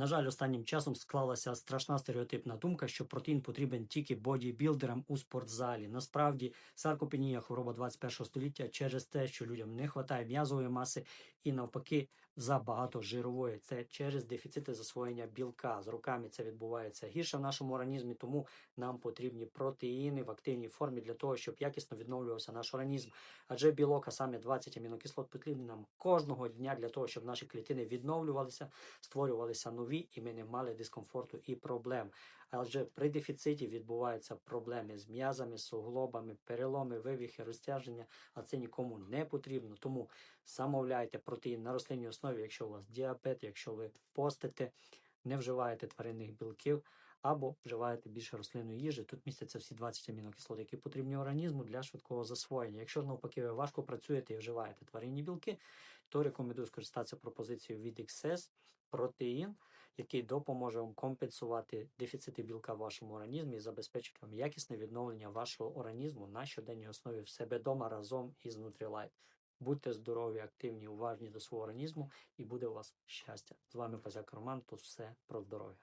На жаль, останнім часом склалася страшна стереотипна думка, що протеїн потрібен тільки бодібілдерам у спортзалі. Насправді, саркопенія хвороба 21 століття через те, що людям не вистачає м'язової маси і навпаки забагато жирової. Це через дефіцити засвоєння білка. З роками це відбувається гірше в нашому організмі, тому нам потрібні протеїни в активній формі для того, щоб якісно відновлювався наш організм. Адже білок, а саме 20 амінокислот, потрібні нам кожного дня для того, щоб наші клітини відновлювалися, створювалися нові, і ми не мали дискомфорту і проблем. Адже при дефіциті відбуваються проблеми з м'язами, суглобами, переломи, вивіхи, розтяження, а це нікому не потрібно. Тому замовляйте протеїн на рослинній основі, якщо у вас діабет, якщо ви постите, не вживаєте тваринних білків або вживаєте більше рослинної їжі. Тут містяться всі 20 амінокислот, які потрібні організму для швидкого засвоєння. Якщо навпаки ви важко працюєте і вживаєте тваринні білки, то рекомендую скористатися пропозицією від XS протеїн, який допоможе вам компенсувати дефіцити білка в вашому організмі і забезпечить вам якісне відновлення вашого організму на щоденній основі в себе дома разом із Nutrilite. Будьте здорові, активні, уважні до свого організму, і буде у вас щастя. З вами Козяк Роман. Тут все про здоров'я.